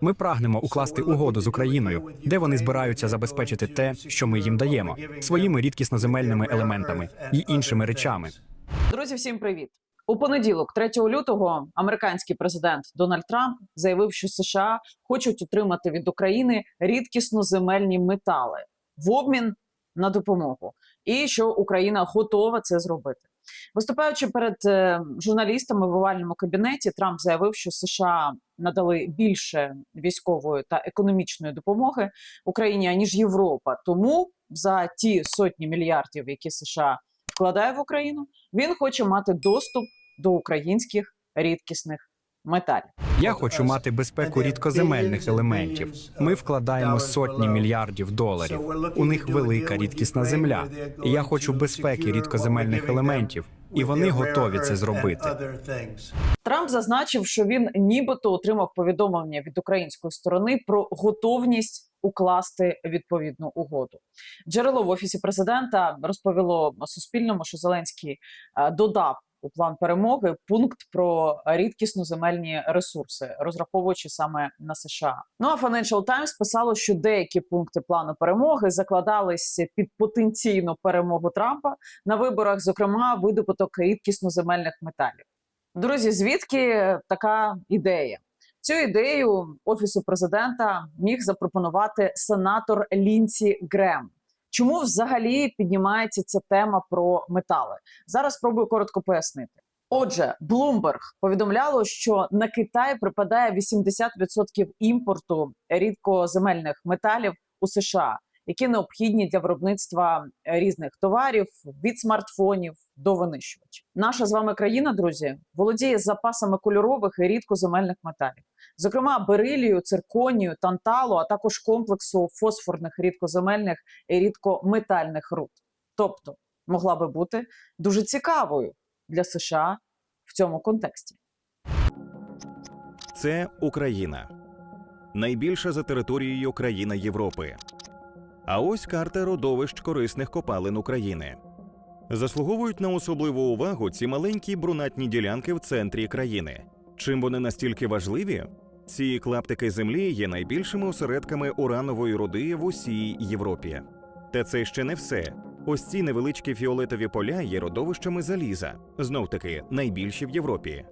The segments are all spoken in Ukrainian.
Ми прагнемо укласти угоду з Україною, де вони збираються забезпечити те, що ми їм даємо, своїми рідкісноземельними елементами і іншими речами. Друзі, всім привіт! У понеділок, 3 лютого, американський президент Дональд Трамп заявив, що США хочуть отримати від України рідкісно земельні метали в обмін на допомогу, і що Україна готова це зробити. Виступаючи перед е, журналістами в овальному кабінеті, Трамп заявив, що США надали більше військової та економічної допомоги Україні аніж Європа. Тому за ті сотні мільярдів, які США вкладає в Україну, він хоче мати доступ до українських рідкісних металів. Я хочу мати безпеку рідкоземельних елементів. Ми вкладаємо сотні мільярдів доларів. У них велика рідкісна земля. І я хочу безпеки рідкоземельних елементів, і вони готові це зробити. Трамп зазначив, що він нібито отримав повідомлення від української сторони про готовність укласти відповідну угоду. Джерело в офісі президента розповіло Суспільному, що Зеленський е, додав у план перемоги пункт про рідкісно земельні ресурси, розраховуючи саме на США. Ну а Financial Times писало, що деякі пункти плану перемоги закладались під потенційну перемогу Трампа на виборах, зокрема видобуток рідкісно земельних металів. Друзі, звідки така ідея? Цю ідею офісу президента міг запропонувати сенатор Лінсі Грем. Чому взагалі піднімається ця тема про метали? Зараз спробую коротко пояснити. Отже, Bloomberg повідомляло, що на Китай припадає 80% імпорту рідкоземельних металів у США, які необхідні для виробництва різних товарів від смартфонів до винищувачів. Наша з вами країна, друзі, володіє запасами кольорових і рідкоземельних металів, зокрема берилію, цирконію, танталу, а також комплексу фосфорних рідкоземельних і рідкометальних руд. Тобто могла би бути дуже цікавою для США в цьому контексті. Це Україна. Найбільша за територією країна Європи. А ось карта родовищ корисних копалин України. Заслуговують на особливу увагу ці маленькі брунатні ділянки в центрі країни. Чим вони настільки важливі? Ці клаптики землі є найбільшими осередками уранової руди в усій Європі. Та це ще не все. Ось ці невеличкі фіолетові поля є родовищами заліза, знов таки найбільші в Європі.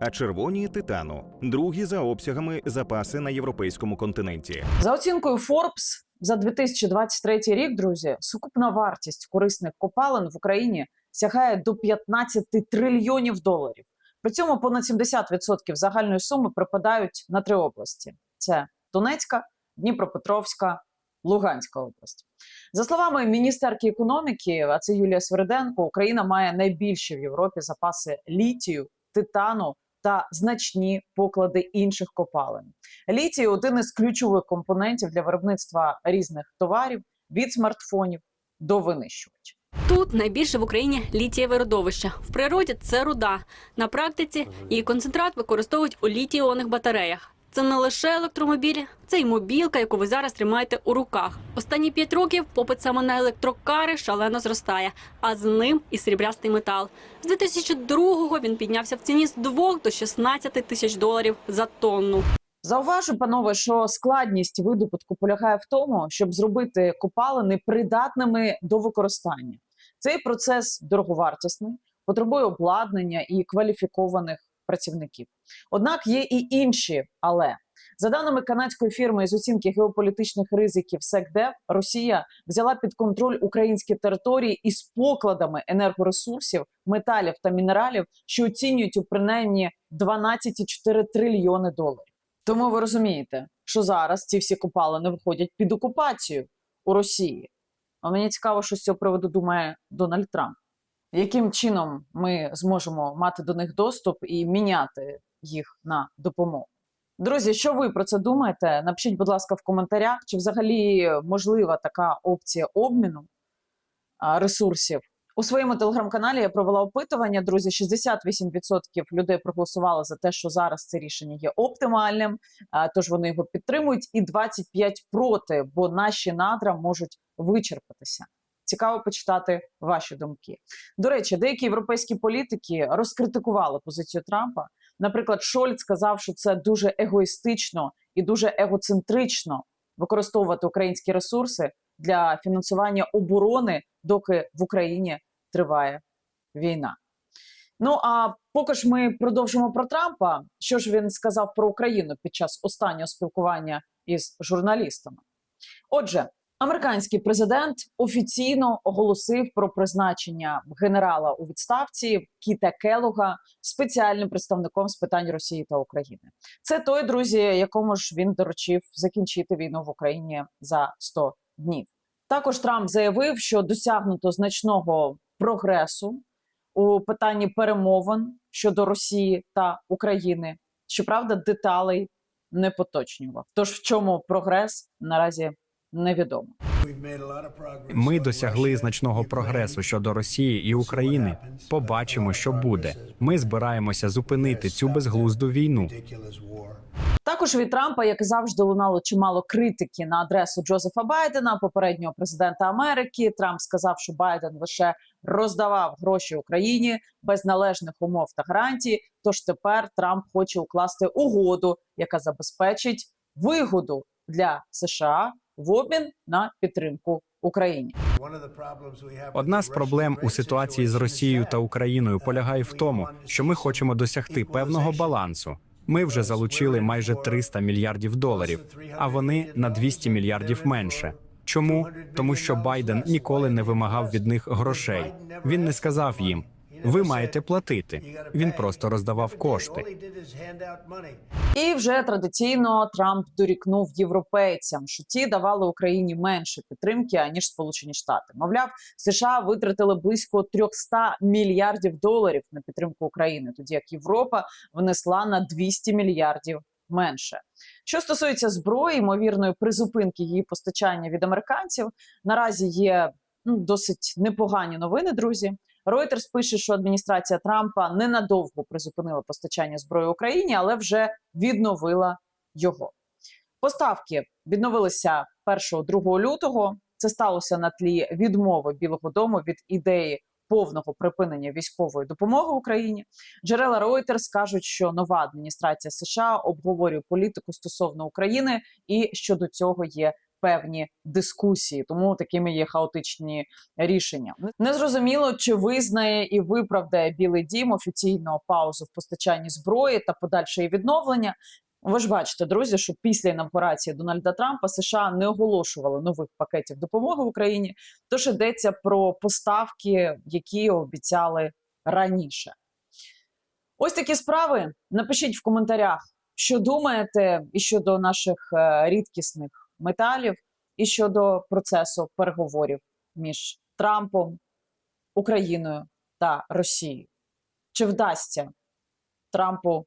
А червоні титану, другі за обсягами запаси на європейському континенті. За оцінкою Forbes, за 2023 рік, друзі, сукупна вартість корисних копалин в Україні сягає до 15 трильйонів доларів. При цьому понад 70% загальної суми припадають на три області: це Донецька, Дніпропетровська, Луганська область. За словами міністерки економіки, а це Юлія Свериденко, Україна має найбільші в Європі запаси літію, титану та значні поклади інших копалин. Літій один із ключових компонентів для виробництва різних товарів від смартфонів до винищувачів. Тут найбільше в Україні літієве родовище. В природі це руда. На практиці її концентрат використовують у літій-іонних батареях. Це не лише електромобілі, це й мобілка, яку ви зараз тримаєте у руках. Останні п'ять років попит саме на електрокари шалено зростає, а з ним і сріблястий метал. З 2002-го він піднявся в ціні з 2 до 16 тисяч доларів за тонну. Зауважу, панове, що складність видобутку полягає в тому, щоб зробити копалини придатними до використання. Цей процес дороговартісний, потребує обладнання і кваліфікованих працівників. Однак є і інші, але за даними канадської фірми з оцінки геополітичних ризиків SecDev, Росія взяла під контроль українські території із покладами енергоресурсів, металів та мінералів, що оцінюють у принаймні 12,4 трильйони доларів. Тому ви розумієте, що зараз ці всі копалини виходять під окупацію у Росії. А мені цікаво, що з цього приводу думає Дональд Трамп. Яким чином ми зможемо мати до них доступ і міняти їх на допомогу? Друзі, що ви про це думаєте? Напишіть, будь ласка, в коментарях, чи взагалі можлива така опція обміну ресурсів. У своєму телеграм-каналі я провела опитування. Друзі, 68% людей проголосували за те, що зараз це рішення є оптимальним, тож вони його підтримують, і 25% проти, бо наші надра можуть вичерпатися. Цікаво почитати ваші думки. До речі, деякі європейські політики розкритикували позицію Трампа, Наприклад, Шольц сказав, що це дуже егоїстично і дуже егоцентрично використовувати українські ресурси для фінансування оборони, доки в Україні триває війна. Ну а поки ж ми продовжимо про Трампа, що ж він сказав про Україну під час останнього спілкування із журналістами. Отже, американський президент офіційно оголосив про призначення генерала у відставці Кіта Келога спеціальним представником з питань Росії та України. Це той друзі, якому ж він доручив закінчити війну в Україні за 100 днів. Також Трамп заявив, що досягнуто значного прогресу у питанні перемовин щодо Росії та України. Щоправда, деталей не поточнював. Тож в чому прогрес наразі невідомо. Ми досягли значного прогресу щодо Росії і України. Побачимо, що буде. Ми збираємося зупинити цю безглузду війну. Також від Трампа, як і завжди, лунало чимало критики на адресу Джозефа Байдена, попереднього президента Америки. Трамп сказав, що Байден лише роздавав гроші Україні без належних умов та гарантій. Тож тепер Трамп хоче укласти угоду, яка забезпечить вигоду для США в обмін на підтримку Україні. Одна з проблем у ситуації з Росією та Україною полягає в тому, що ми хочемо досягти певного балансу. Ми вже залучили майже 300 мільярдів доларів, а вони на 200 мільярдів менше. Чому? Тому що Байден ніколи не вимагав від них грошей. Він не сказав їм: ви маєте платити. Він просто роздавав кошти. І вже традиційно Трамп дорікнув європейцям, що ті давали Україні менше підтримки аніж Сполучені Штати. Мовляв, США витратили близько 300 мільярдів доларів на підтримку України, тоді як Європа внесла на 200 мільярдів менше. Що стосується зброї, ймовірної призупинки її постачання від американців, наразі є ну, досить непогані новини, друзі. Reuters пише, що адміністрація Трампа ненадовго призупинила постачання зброї Україні, але вже відновила його. Поставки відновилися 1-2 лютого. Це сталося на тлі відмови Білого Дому від ідеї повного припинення військової допомоги Україні. Джерела Reuters кажуть, що нова адміністрація США обговорює політику стосовно України, і щодо цього є певні дискусії, тому такими є хаотичні рішення. Незрозуміло, чи визнає і виправдає Білий Дім офіційно паузу в постачанні зброї та подальше її відновлення. Ви ж бачите, друзі, що після інавгурації Дональда Трампа США не оголошували нових пакетів допомоги Україні. Тож йдеться про поставки, які обіцяли раніше. Ось такі справи. Напишіть в коментарях, що думаєте і щодо наших е, рідкісних металів, і щодо процесу переговорів між Трампом, Україною та Росією. Чи вдасться Трампу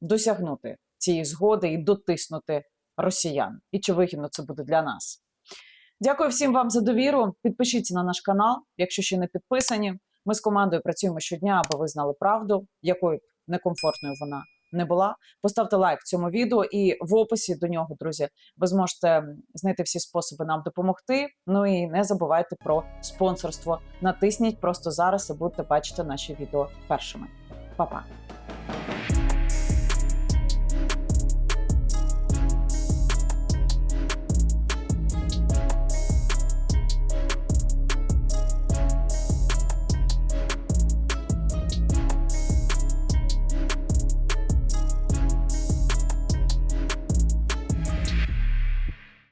досягнути цієї згоди і дотиснути росіян? І чи вигідно це буде для нас? Дякую всім вам за довіру. Підпишіться на наш канал, якщо ще не підписані. Ми з командою працюємо щодня, аби ви знали правду, якою б некомфортною вона не була. Поставте лайк цьому відео, і в описі до нього, друзі, ви зможете знайти всі способи нам допомогти. Ну і не забувайте про спонсорство. Натисніть просто зараз і будете бачити наші відео першими. Па-па!